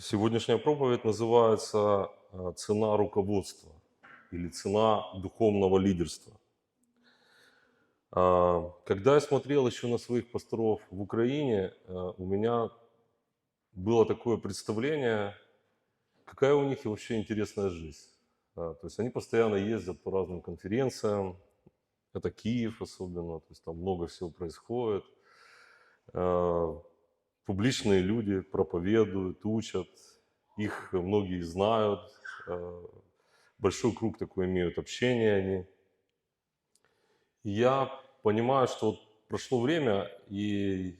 Сегодняшняя проповедь называется э, «Цена руководства» или «Цена духовного лидерства». А, Когда я смотрел еще на своих пасторов в Украине, э, у меня было такое представление, какая у них вообще интересная жизнь. А, То есть они постоянно ездят по разным конференциям, это Киев особенно, то есть там много всего происходит. А, Публичные люди проповедуют, учат, их многие знают, э, большой круг такой имеют общения они. И я понимаю, что вот прошло время, и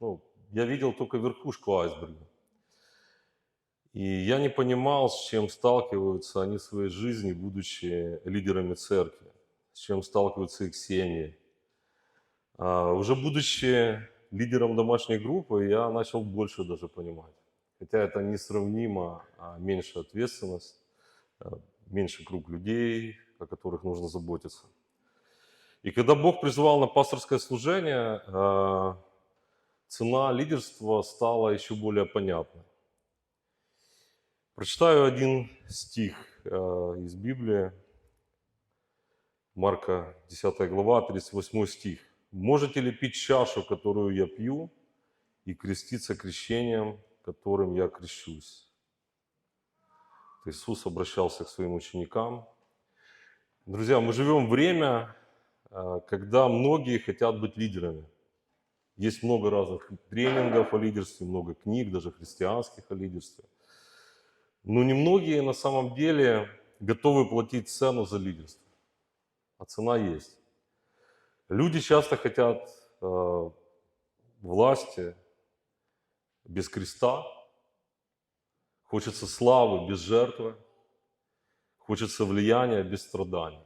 ну, я видел только верхушку айсберга. И я не понимал, с чем сталкиваются они в своей жизни, будучи лидерами церкви, с чем сталкиваются их семьи. А, Уже будучи лидером домашней группы, я начал больше даже понимать. Хотя это несравнимо, а меньше ответственность, а, меньше круг людей, о которых нужно заботиться. И когда Бог призвал на пасторское служение, а, цена лидерства стала еще более понятной. Прочитаю один стих а, из Библии, Марка 10 глава, 38 стих. «Можете ли пить чашу, которую я пью, и креститься крещением, которым я крещусь?» Иисус обращался к своим ученикам. Друзья, мы живем время, а, когда многие хотят быть лидерами. Есть много разных тренингов о лидерстве, много книг, даже христианских о лидерстве. Но немногие на самом деле готовы платить цену за лидерство. А цена есть. Люди часто хотят э, власти без креста, хочется славы без жертвы, хочется влияния без страданий.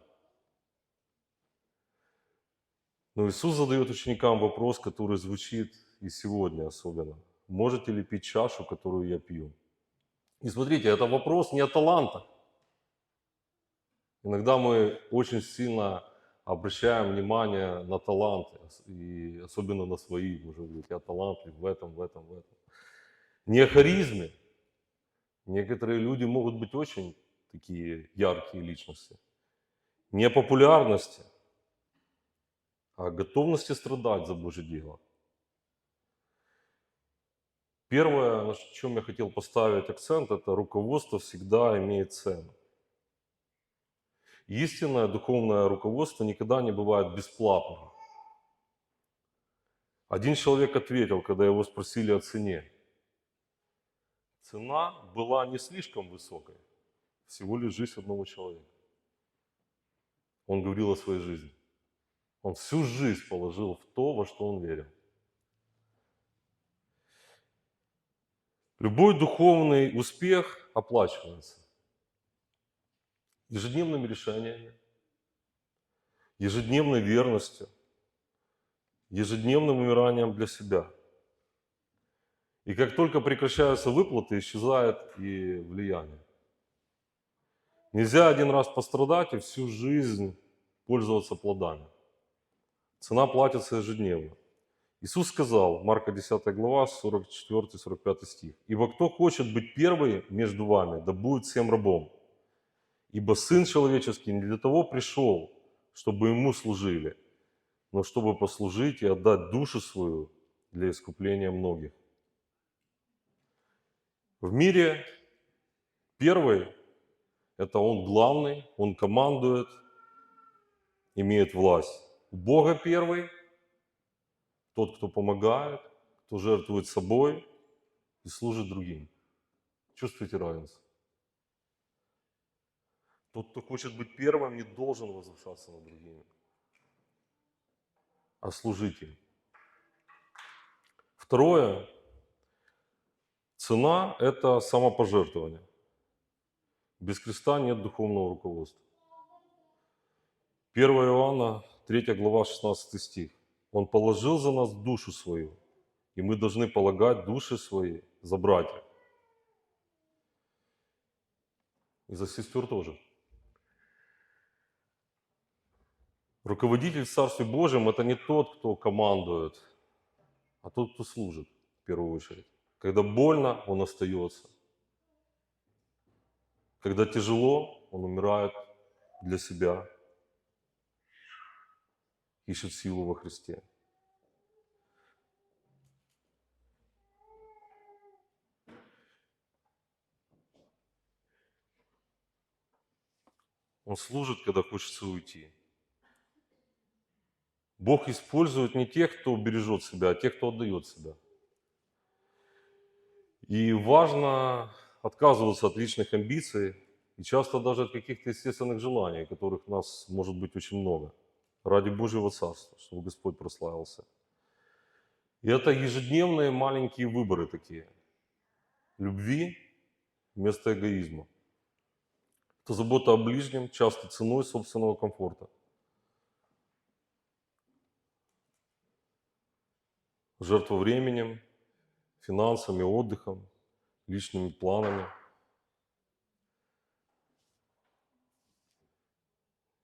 Но Иисус задает ученикам вопрос, который звучит и сегодня особенно. Можете ли пить чашу, которую я пью? И смотрите, это вопрос не о талантах. Иногда мы очень сильно обращаем внимание на таланты, и особенно на свои, можем говорить, я талантлив в этом, в этом, в этом. Не о харизме. Некоторые люди могут быть очень такие яркие личности. Не о популярности, о готовности страдать за Божье дело. Первое, на чем я хотел поставить акцент, это руководство всегда имеет цену. Истинное духовное руководство никогда не бывает бесплатным. Один человек ответил, когда его спросили о цене. Цена была не слишком высокой, всего лишь жизнь одного человека. Он говорил о своей жизни. Он всю жизнь положил в то, во что он верил. Любой духовный успех оплачивается ежедневными решениями, ежедневной верностью, ежедневным умиранием для себя. И как только прекращаются выплаты, исчезает и влияние. Нельзя один раз пострадать и всю жизнь пользоваться плодами. Цена платится ежедневно. Иисус сказал, Марка 10 глава, 44-45 стих, «Ибо кто хочет быть первый между вами, да будет всем рабом. Ибо Сын Человеческий не для того пришел, чтобы Ему служили, но чтобы послужить и отдать душу свою для искупления многих». В мире первый – это Он главный, Он командует, имеет власть. Бога первый – тот, кто помогает, кто жертвует собой и служит другим. Чувствуете разницу? Тот, кто хочет быть первым, не должен возвышаться над другими, а служить им. Второе. Цена – это самопожертвование. Без креста нет духовного руководства. 1 Иоанна, 3 глава, 16 стих. Он положил за нас душу свою, и мы должны полагать души свои за братьев. И за сестер тоже. Руководитель в Царстве Божьем – это не тот, кто командует, а тот, кто служит в первую очередь. Когда больно, он остается. Когда тяжело, он умирает для себя, ищет силу во Христе. Он служит, когда хочется уйти. Бог использует не тех, кто бережет себя, а тех, кто отдает себя. И важно отказываться от личных амбиций и часто даже от каких-то естественных желаний, которых у нас может быть очень много, ради Божьего Царства, чтобы Господь прославился. И это ежедневные маленькие выборы такие. Любви вместо эгоизма. Это забота о ближнем, часто ценой собственного комфорта. Жертва временем, финансами, отдыхом, личными планами.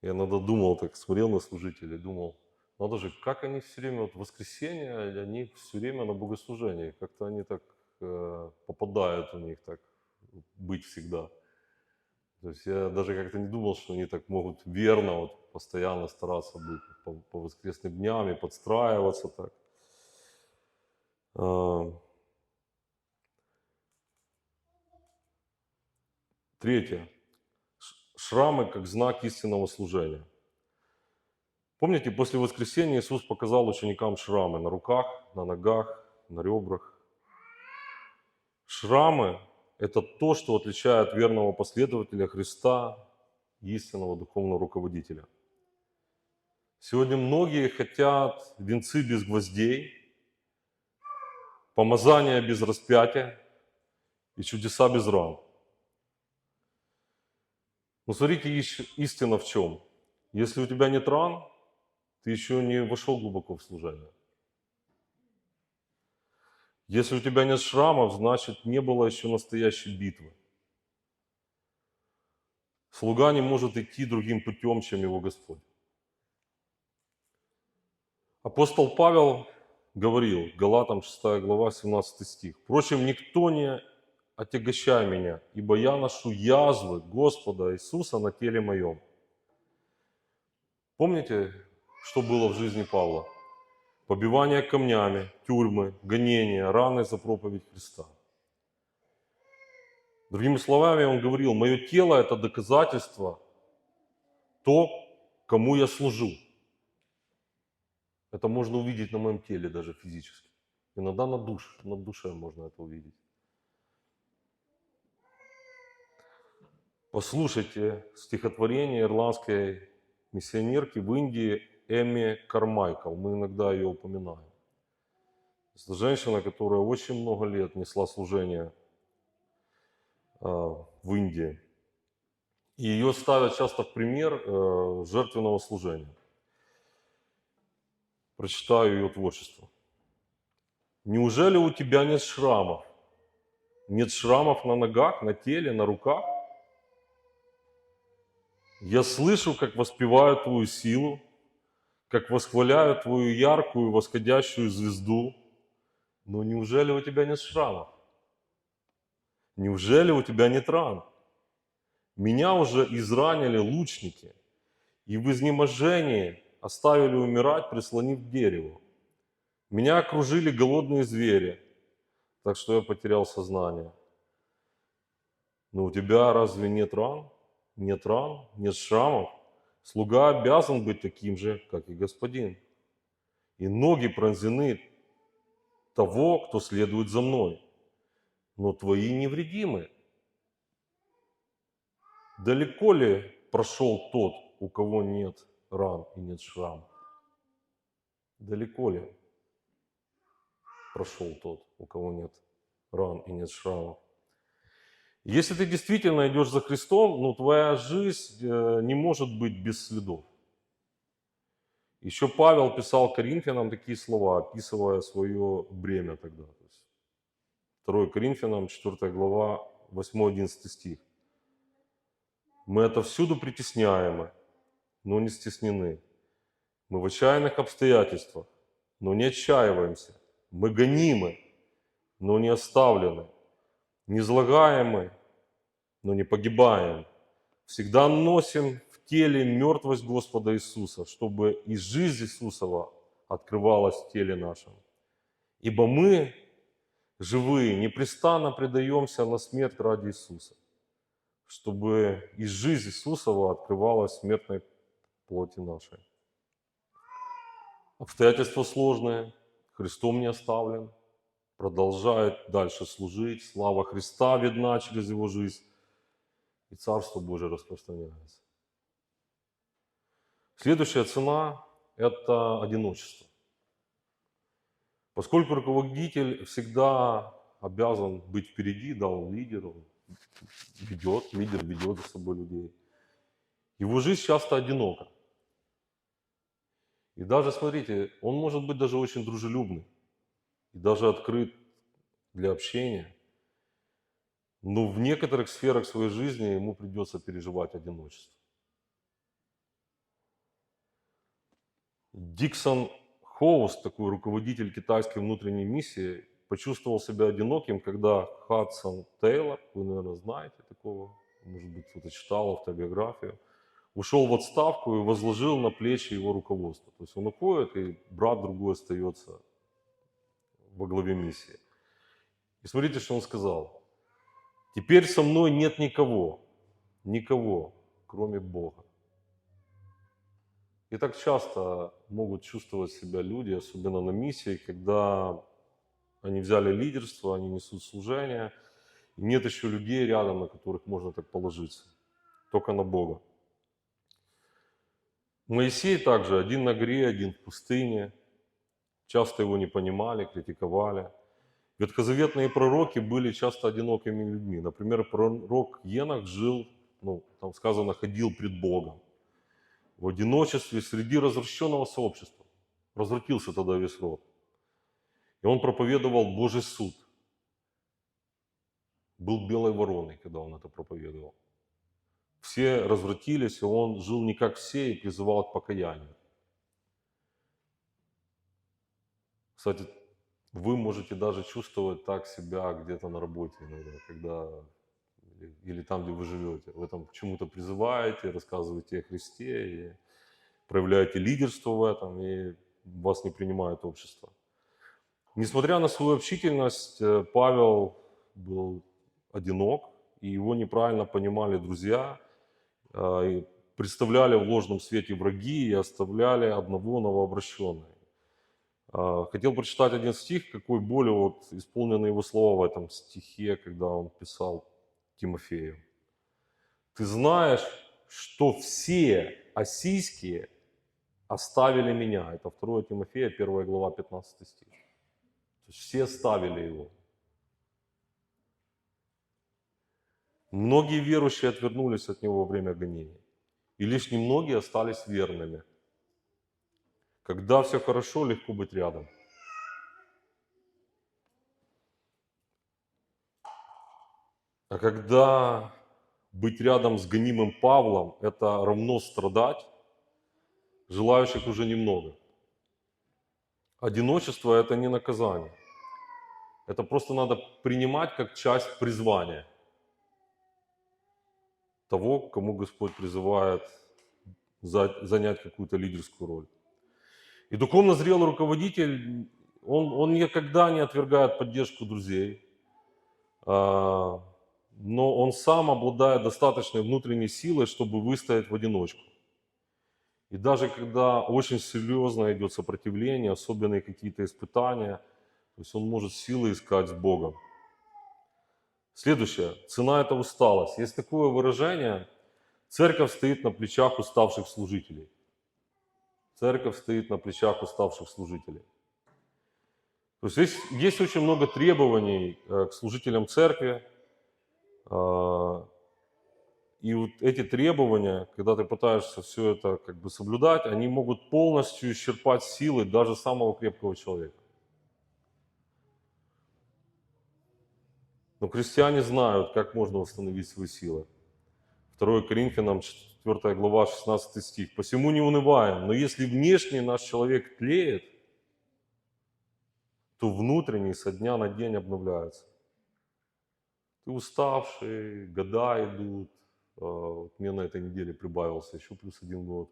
Я иногда думал, так смотрел на служителей, думал, надо же, как они все время, вот в воскресенье, они все время на богослужении, как-то они так э, попадают у них так быть всегда. То есть я даже как-то не думал, что они так могут верно вот постоянно стараться быть по, по воскресным дням и подстраиваться так. А, Третье. Шрамы как знак истинного служения. Помните, после воскресения Иисус показал ученикам шрамы на руках, на ногах, на ребрах. Шрамы – это то, что отличает верного последователя Христа, истинного духовного руководителя. Сегодня многие хотят венцы без гвоздей, помазания без распятия и чудеса без ран. Но смотрите, истина в чем? Если у тебя нет ран, ты еще не вошел глубоко в служение. Если у тебя нет шрамов, значит, не было еще настоящей битвы. Слуга не может идти другим путем, чем его Господь. Апостол Павел говорил, Галатам 6 глава, 17 стих. «Впрочем, никто не отягощай меня, ибо я ношу язвы Господа Иисуса на теле моем». Помните, что было в жизни Павла? Побивание камнями, тюрьмы, гонения, раны за проповедь Христа. Другими словами, он говорил, мое тело – это доказательство то, кому я служу. Это можно увидеть на моем теле даже физически. Иногда на, душ, на душе можно это увидеть. Послушайте стихотворение ирландской миссионерки в Индии Эми Кармайкл. Мы иногда ее упоминаем. Это женщина, которая очень много лет несла служение а, в Индии. И ее ставят часто в пример э, жертвенного служения. Прочитаю ее творчество. Неужели у тебя нет шрамов? Нет шрамов на ногах, на теле, на руках? Я слышу, как воспевают твою силу, как восхваляют твою яркую восходящую звезду. Но неужели у тебя нет шрамов? Неужели у тебя нет ран? Меня уже изранили лучники, и в изнеможении оставили умирать, прислонив к дереву. Меня окружили голодные звери, так что я потерял сознание. Но у тебя разве нет ран? Нет ран, нет шрамов? Слуга обязан быть таким же, как и господин. И ноги пронзены того, кто следует за мной. Но твои невредимы. Далеко ли прошел тот, у кого нет ран и нет шрам? Далеко ли прошел тот, у кого нет ран и нет шрамов? Если ты действительно идешь за Христом, ну твоя жизнь э, не может быть без следов. Еще Павел писал Коринфянам такие слова, описывая свое бремя тогда. То есть, 2 Коринфянам, 4 глава, 8-11 стих. Мы это всюду притесняемы, но не стеснены. Мы в отчаянных обстоятельствах, но не отчаиваемся. Мы гонимы, но не оставлены. Не злагаемы, но не погибаем. Всегда носим в теле мертвость Господа Иисуса, чтобы и жизнь Иисусова открывалась в теле нашем. Ибо мы, живые, непрестанно предаемся на смерть ради Иисуса, чтобы и жизнь Иисусова открывалась в смертной плоти нашей. Обстоятельства сложные, Христом не оставлен, продолжает дальше служить, слава Христа видна через его жизнь, и Царство Божие распространяется. Следующая цена – это одиночество. Поскольку руководитель всегда обязан быть впереди, да, он лидер, он ведет, лидер ведет за собой людей. Его жизнь часто одинока. И даже, смотрите, он может быть даже очень дружелюбный и даже открыт для общения. Но в некоторых сферах своей жизни ему придется переживать одиночество. Диксон Хоус, такой руководитель китайской внутренней миссии, почувствовал себя одиноким, когда Хадсон Тейлор, вы, наверное, знаете такого, может быть, кто-то читал автобиографию, ушел в отставку и возложил на плечи его руководство. То есть он уходит, и брат другой остается во главе миссии. И смотрите, что он сказал. Теперь со мной нет никого, никого, кроме Бога. И так часто могут чувствовать себя люди, особенно на миссии, когда они взяли лидерство, они несут служение, и нет еще людей рядом, на которых можно так положиться, только на Бога. Моисей также один на горе, один в пустыне. Часто его не понимали, критиковали. Ветхозаветные пророки были часто одинокими людьми. Например, пророк Енах жил, ну, там сказано, ходил пред Богом. В одиночестве среди развращенного сообщества. Развратился тогда весь род. И он проповедовал Божий суд. Был белой вороной, когда он это проповедовал. Все развратились, и он жил не как все и призывал к покаянию. Кстати, вы можете даже чувствовать так себя где-то на работе иногда, когда или, там, где вы живете. Вы там к чему-то призываете, рассказываете о Христе, и проявляете лидерство в этом, и вас не принимает общество. Несмотря на свою общительность, э, Павел был одинок, и его неправильно понимали друзья, и представляли в ложном свете враги и оставляли одного новообращенного. А, хотел прочитать один стих, какой более вот исполнены его слова в этом стихе, когда он писал Тимофею. Ты знаешь, что все осийские оставили меня. Это 2 Тимофея, 1 глава, 15 стих. То есть все оставили его. Многие верующие отвернулись от него во время гонений, и лишь немногие остались верными. Когда все хорошо, легко быть рядом. А когда быть рядом с гонимым Павлом, это равно страдать, желающих уже немного. Одиночество – это не наказание. Это просто надо принимать как часть призвания того, кому Господь призывает занять какую-то лидерскую роль. И духовно зрелый руководитель, он, он никогда не отвергает поддержку друзей, а, но он сам обладает достаточной внутренней силой, чтобы выстоять в одиночку. И даже когда очень серьезно идет сопротивление, особенные какие-то испытания, то есть он может силы искать с Богом. Следующее. Цена – это усталость. Есть такое выражение – церковь стоит на плечах уставших служителей. Церковь стоит на плечах уставших служителей. То есть есть, есть очень много требований э, к служителям церкви. А, и вот эти требования, когда ты пытаешься все это как бы соблюдать, они могут полностью исчерпать силы даже самого крепкого человека. Но крестьяне знают, как можно восстановить свои силы. 2 Коринфянам 4 глава 16 стих. «Посему не унываем, но если внешний наш человек тлеет, то внутренний со дня на день обновляется. Ты уставший, года идут. А, Вот мне на этой неделе прибавился еще плюс один год.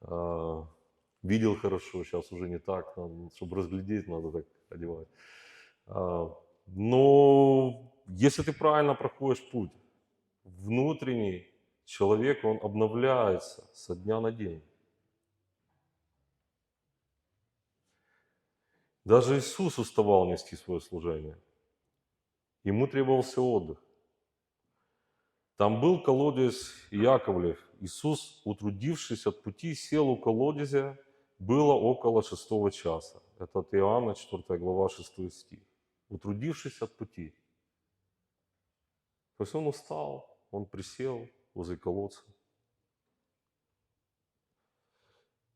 А, Видел хорошо, сейчас уже не так. Надо, чтобы разглядеть, надо так одевать. А, Но если ты правильно проходишь путь, внутренний человек, он обновляется со дня на день. Даже Иисус уставал нести свое служение. Ему требовался отдых. Там был колодец Яковлев. Иисус, утрудившись от пути, сел у колодезя. Было около шестого часа. Это от Иоанна, 4 глава, 6 стих. Утрудившись от пути. То есть он устал, он присел возле колодца.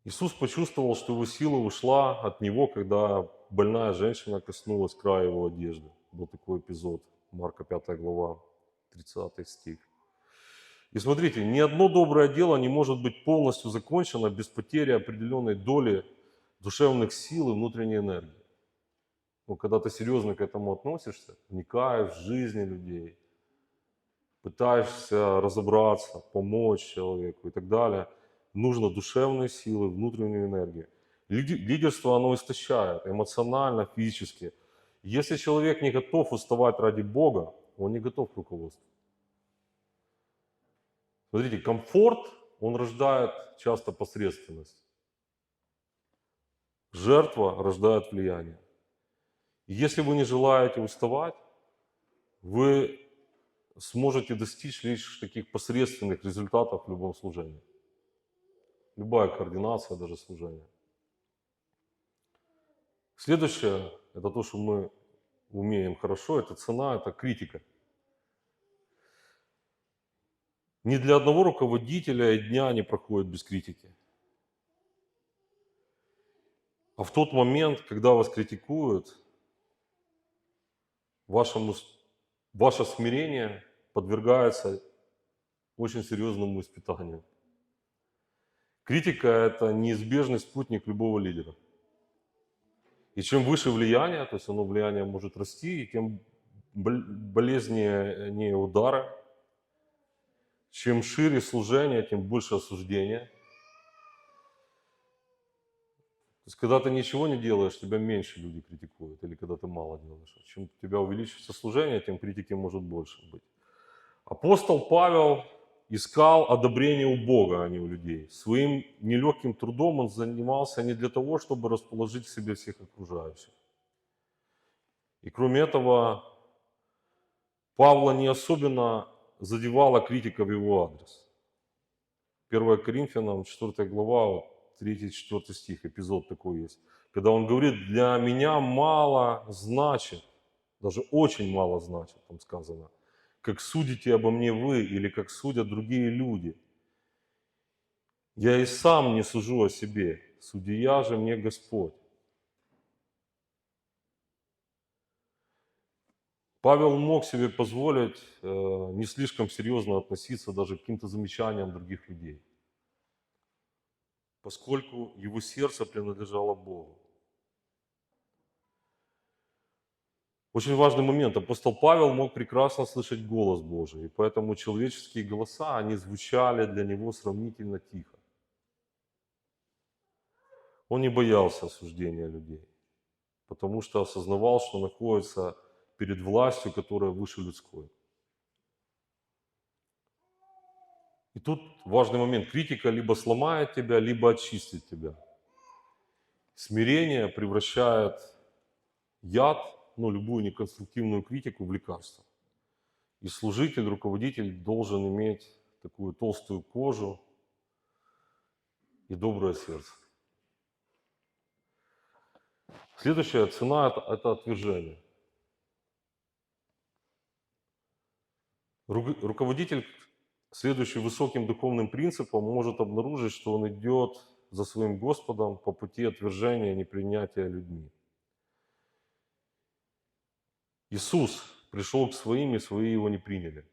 Иисус почувствовал, что его сила ушла от него, когда больная женщина коснулась края его одежды. Был такой эпизод, Марка 5 глава, 30 стих. И смотрите, ни одно доброе дело не может быть полностью закончено без потери определенной доли душевных сил и внутренней энергии. Ну, когда ты серьезно к этому относишься, вникаешь в жизни людей, пытаешься разобраться, помочь человеку и так далее, нужно душевные силы, внутреннюю энергию. Лидерство, оно истощает эмоционально, физически. Если человек не готов уставать ради Бога, он не готов к руководству. Смотрите, комфорт, он рождает часто посредственность. Жертва рождает влияние. Если вы не желаете уставать, вы сможете достичь лишь таких посредственных результатов в любом служении. Любая координация, даже служение. Следующее, это то, что мы умеем хорошо, это цена, это критика. Ни для одного руководителя и дня не проходит без критики. А в тот момент, когда вас критикуют, вашему, ваше смирение подвергается очень серьезному испытанию. Критика – это неизбежный спутник любого лидера. И чем выше влияние, то есть оно влияние может расти, и тем бол- болезненнее не удары, чем шире служение, тем больше осуждения. То есть, когда ты ничего не делаешь, тебя меньше люди критикуют, или когда ты мало делаешь. Чем у тебя увеличится служение, тем критики может больше быть. Апостол Павел искал одобрение у Бога, а не у людей. Своим нелегким трудом он занимался не для того, чтобы расположить к себе всех окружающих. И кроме этого, Павла не особенно задевала критика в его адрес. 1 Коринфянам, 4 глава, 3-4 стих, эпизод такой есть. Когда он говорит, для меня мало значит, даже очень мало значит, там сказано, как судите обо мне вы или как судят другие люди. Я и сам не сужу о себе, судья же мне Господь. Павел мог себе позволить э, не слишком серьезно относиться даже к каким-то замечаниям других людей, поскольку его сердце принадлежало Богу. Очень важный момент. Апостол Павел мог прекрасно слышать голос Божий, и поэтому человеческие голоса, они звучали для него сравнительно тихо. Он не боялся осуждения людей, потому что осознавал, что находится перед властью, которая выше людской. И тут важный момент. Критика либо сломает тебя, либо очистит тебя. Смирение превращает яд, ну, любую неконструктивную критику в лекарство. И служитель, руководитель должен иметь такую толстую кожу и доброе сердце. Следующая цена это, отвержение. Ру- Руководитель, следующий высоким духовным принципам, может обнаружить, что он идет за своим Господом по пути отвержения и непринятия людьми. Иисус пришел к своим, и свои его не приняли.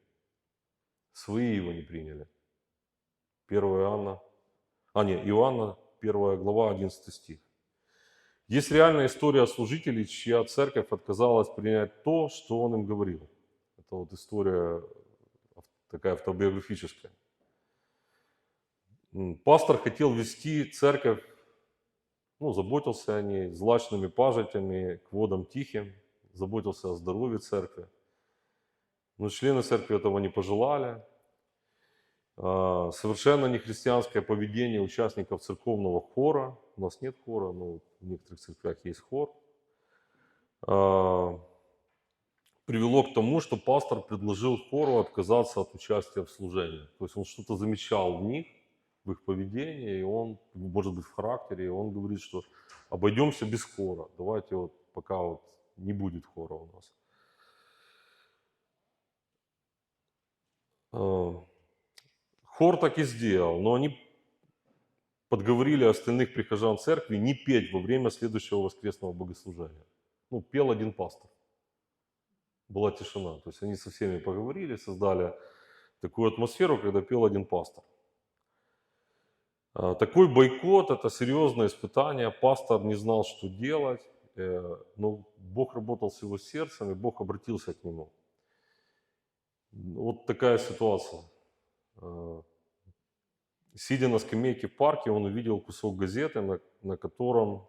Свои его не приняли. 1 Иоанна, а не, Иоанна, 1 глава, 11 стих. Есть реальная история служителей, чья церковь отказалась принять то, что он им говорил. Это вот история такая автобиографическая. Пастор хотел вести церковь, ну, заботился о ней, злачными пажитями, к водам тихим, заботился о здоровье церкви. Но члены церкви этого не пожелали. А, Совершенно нехристианское поведение участников церковного хора. У нас нет хора, но в некоторых церквях есть хор. А, Привело к тому, что пастор предложил хору отказаться от участия в служении. То есть он что-то замечал в них, в их поведении, и он, может быть, в характере, и он говорит, что обойдемся без хора. Давайте вот пока вот не будет хора у нас. А, Хор так и сделал, но они подговорили остальных прихожан церкви не петь во время следующего воскресного богослужения. Ну, пел один пастор. Была тишина. То есть они со всеми поговорили, создали такую атмосферу, когда пел один пастор. А, Такой бойкот – это серьезное испытание. Пастор не знал, что делать, но Бог работал с его сердцем, и Бог обратился к нему. Вот такая ситуация. А, Сидя на скамейке в парке, он увидел кусок газеты, на, на котором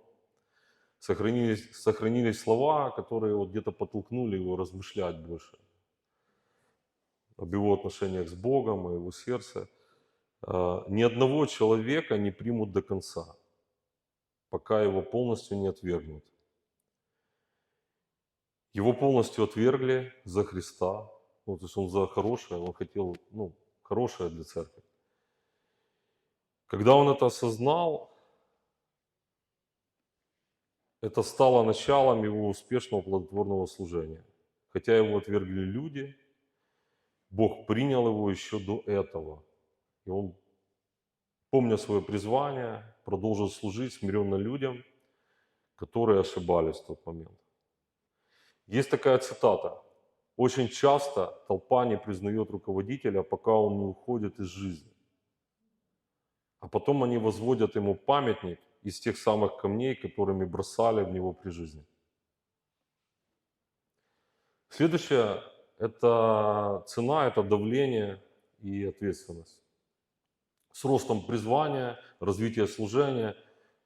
сохранились, сохранились слова, которые вот где-то подтолкнули его размышлять больше об его отношениях с Богом, о его сердце. А, Ни одного человека не примут до конца, пока его полностью не отвергнут. Его полностью отвергли за Христа. Ну, то есть он за хорошее, он хотел ну, хорошее для церкви. Когда он это осознал, это стало началом его успешного плодотворного служения. Хотя его отвергли люди, Бог принял его еще до этого. И он, помня свое призвание, продолжил служить смиренно людям, которые ошибались в тот момент. Есть такая цитата. Очень часто толпа не признает руководителя, пока он не уходит из жизни. А потом они возводят ему памятник из тех самых камней, которыми бросали в него при жизни. Следующее – это цена, это давление и ответственность. С ростом призвания, развития служения,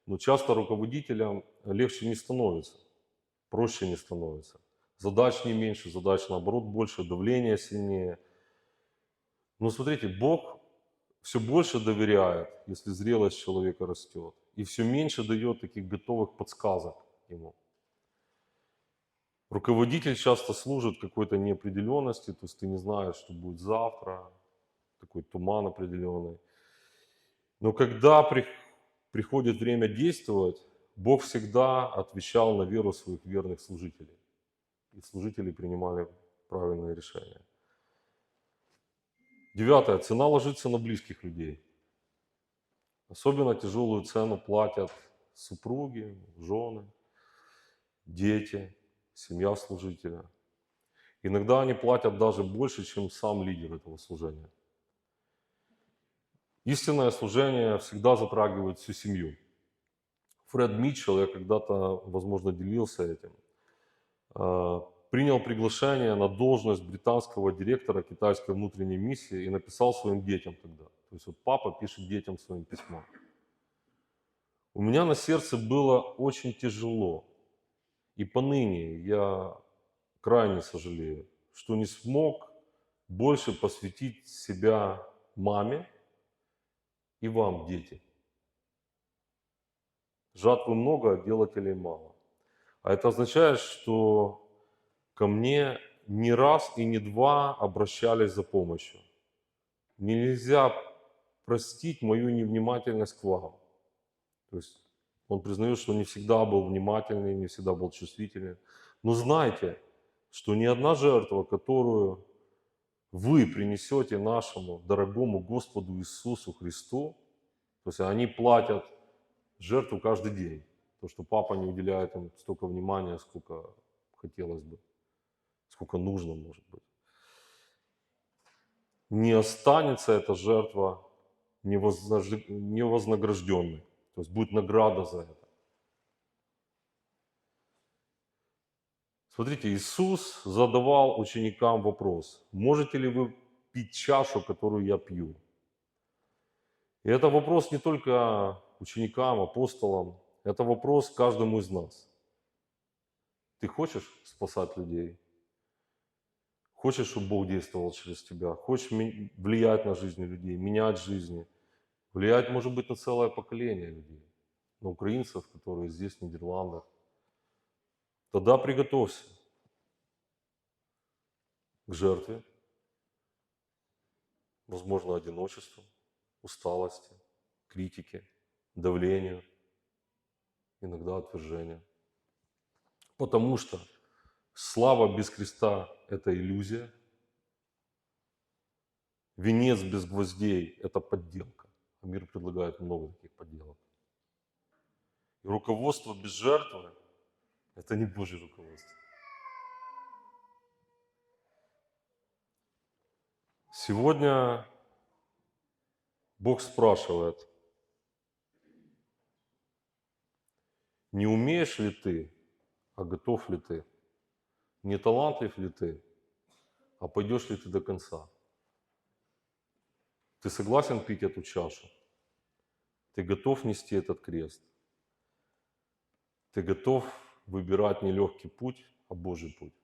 но часто руководителям легче не становится, проще не становится. Задач не меньше, задач наоборот больше, давление сильнее. Но смотрите, Бог все больше доверяет, если зрелость человека растет, и все меньше дает таких готовых подсказок ему. Руководитель часто служит какой-то неопределенности, то есть ты не знаешь, что будет завтра, такой туман определенный. Но когда при, приходит время действовать, Бог всегда отвечал на веру своих верных служителей. И служители принимали правильные решения. Девятое. Цена ложится на близких людей. Особенно тяжелую цену платят супруги, жены, дети, семья служителя. Иногда они платят даже больше, чем сам лидер этого служения. Истинное служение всегда затрагивает всю семью. Фред Митчелл, я когда-то, возможно, делился этим, принял приглашение на должность британского директора китайской внутренней миссии и написал своим детям тогда. То есть вот папа пишет детям своим письмо. У меня на сердце было очень тяжело. И поныне я крайне сожалею, что не смог больше посвятить себя маме и вам, дети. Жатвы много, а делателей мало. А это означает, что ко мне не раз и не два обращались за помощью. Нельзя простить мою невнимательность к вам. То есть он признает, что не всегда был внимательный, не всегда был чувствительный. Но знайте, что ни одна жертва, которую вы принесете нашему дорогому Господу Иисусу Христу, то есть они платят жертву каждый день. То, что папа не уделяет им столько внимания, сколько хотелось бы. сколько нужно, может быть. Не останется эта жертва невознагражденной. То есть будет награда за это. Смотрите, Иисус задавал ученикам вопрос, можете ли вы пить чашу, которую я пью? И это вопрос не только ученикам, апостолам, это вопрос каждому из нас. Ты хочешь спасать людей? Хочешь, чтобы Бог действовал через тебя? Хочешь влиять на жизни людей, менять жизни? Влиять, может быть, на целое поколение людей, на украинцев, которые здесь, в Нидерландах. Тогда приготовься к жертве, возможно, одиночеству, усталости, критике, давлению, иногда отвержению. Потому что слава без креста – это иллюзия, венец без гвоздей – это подделка. А мир предлагает много таких подделок. И руководство без жертвы – это не Божье руководство. Сегодня Бог спрашивает, не умеешь ли ты, а готов ли ты, не талантлив ли ты, а пойдешь ли ты до конца. Ты согласен пить эту чашу? Ты готов нести этот крест? Ты готов выбирать не легкий путь, а Божий путь?